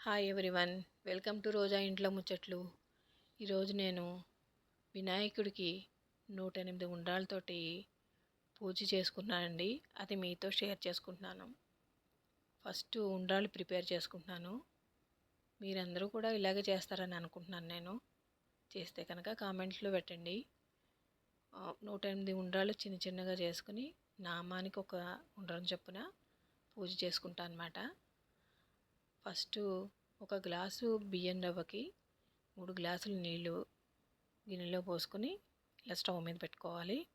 Hi everyone welcome to Roja ఇంట్లో ముచ్చట్లు ఈరోజు నేను వినాయకుడికి నూట ఎనిమిది ఉండ్రాలతోటి పూజ చేసుకున్నానండి. అది మీతో షేర్ చేసుకుంటున్నాను. ఫస్ట్ ఉండ్రాలు ప్రిపేర్ చేసుకుంటున్నాను. మీరందరూ కూడా ఇలాగే చేస్తారని అనుకుంటున్నాను నేను. చేస్తే కనుక కామెంట్లో పెట్టండి. నూట ఎనిమిది ఉండ్రాలు చిన్న చిన్నగా చేసుకుని నామానికి ఒక ఉండ్రం చొప్పున పూజ చేసుకుంటాను అనమాట ఫస్ట్ ఒక గ్లాసు బియ్యం రవ్వకి మూడు గ్లాసులు నీళ్ళు గిన్నెలో పోసుకొని ఇలా స్టవ్ మీద పెట్టుకోవాలి.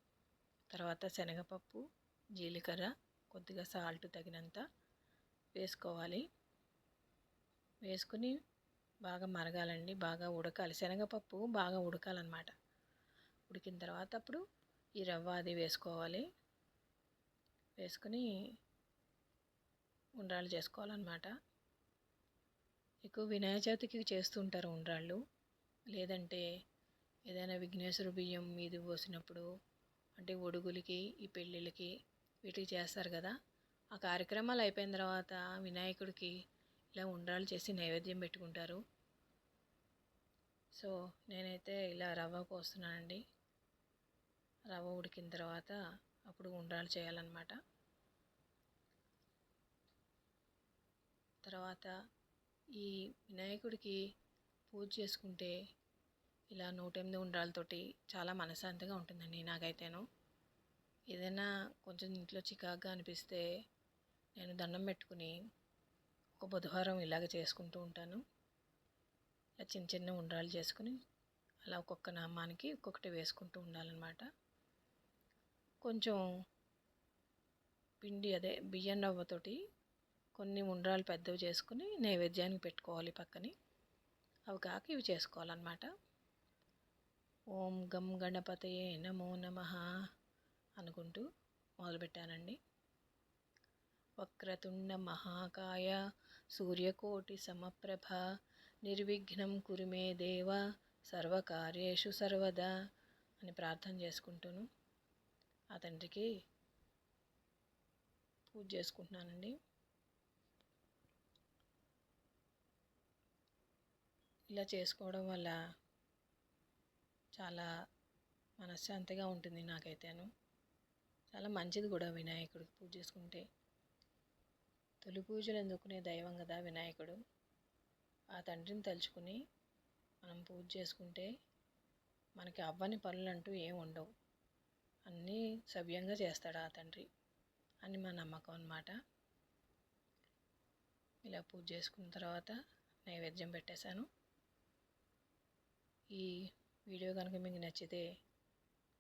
తర్వాత శనగపప్పు జీలకర్ర కొద్దిగా సాల్ట్ తగినంత వేసుకోవాలి. వేసుకుని బాగా మరగాలండి బాగా ఉడకాలి. శనగపప్పు బాగా ఉడకాలన్నమాట. ఉడికిన తర్వాత అప్పుడు ఈ రవ్వ అది వేసుకోవాలి. వేసుకుని ఉండ్రాలు చేసుకోవాలన్నమాట. ఎక్కువ వినాయక చవితికి చేస్తుంటారు ఉండ్రాళ్ళు. లేదంటే ఏదైనా విఘ్నేశ్వర బియ్యం మీది పోసినప్పుడు అంటే ఒడుగులకి ఈ పెళ్ళిళ్ళకి వీటికి చేస్తారు కదా. ఆ కార్యక్రమాలు అయిపోయిన తర్వాత వినాయకుడికి ఇలా ఉండ్రాలు చేసి నైవేద్యం పెట్టుకుంటారు. సో నేనైతే ఇలా రవ్వ పోస్తున్నానండి. రవ్వ ఉడికిన తర్వాత అప్పుడు ఉండ్రాలు చేయాలన్నమాట. తర్వాత ఈ వినాయకుడికి పూజ చేసుకుంటే ఇలా నూట ఎనిమిది ఉండ్రాలతోటి చాలా మనశ్శాంతిగా ఉంటుందండి నాకైతేను. ఏదైనా కొంచెం ఇంట్లో చికాగ్గా అనిపిస్తే నేను దండం పెట్టుకుని ఒక బుధవారం ఇలాగ చేసుకుంటూ ఉంటాను. ఇలా చిన్న చిన్న ఉండ్రాలు చేసుకుని అలా ఒక్కొక్క నామానికి ఒక్కొక్కటి వేసుకుంటూ ఉండాలన్నమాట. కొంచెం పిండి అదే బియ్యం రవ్వతోటి కొన్ని ఉండ్రాలు పెద్దవి చేసుకుని నైవేద్యానికి పెట్టుకోవాలి పక్కని. అవి కాక ఇవి చేసుకోవాలన్నమాట. ఓం గం గణపతయే నమో నమ అనుకుంటూ మొదలుపెట్టానండి. వక్రతుండ మహాకాయ సూర్యకోటి సమప్రభ నిర్విఘ్నం కురుమే దేవ సర్వకార్యేషు సర్వదా అని ప్రార్థన చేసుకుంటూను ఆ తండ్రికి పూజ చేసుకుంటున్నానండి. ఇలా చేసుకోవడం వల్ల చాలా మనశ్శాంతిగా ఉంటుంది నాకైతేను. చాలా మంచిది కూడా వినాయకుడికి పూజ చేసుకుంటే. తొలి పూజలు ఎందుకునే దైవం కదా వినాయకుడు. ఆ తండ్రిని తలుచుకుని మనం పూజ చేసుకుంటే మనకి అవ్వని పనులు అంటూ ఏం ఉండవు. అన్నీ సవ్యంగా చేస్తాడు ఆ తండ్రి అని మా నమ్మకం అన్నమాట. ఇలా పూజ చేసుకున్న తర్వాత నైవేద్యం పెట్టేశాను. ఈ వీడియో కనుక మీకు నచ్చితే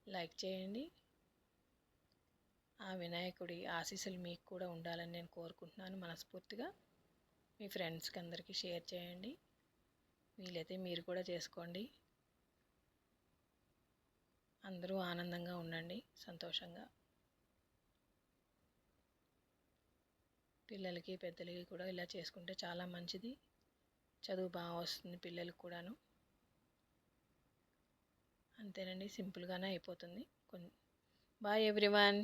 లైక్ చేయండి. ఆ వినాయకుడి ఆశీస్సులు మీకు కూడా ఉండాలని నేను కోరుకుంటున్నాను మనస్ఫూర్తిగా. మీ ఫ్రెండ్స్కి అందరికీ షేర్ చేయండి. వీలైతే మీరు కూడా చేసుకోండి. అందరూ ఆనందంగా ఉండండి సంతోషంగా. పిల్లలకి పెద్దలకి కూడా ఇలా చేసుకుంటే చాలా మంచిది. చదువు బాగా వస్తుంది పిల్లలకు కూడాను. అంతేనండి. సింపుల్గానే అయిపోతుంది. కొన్ని బాయ్ ఎవ్రీవన్.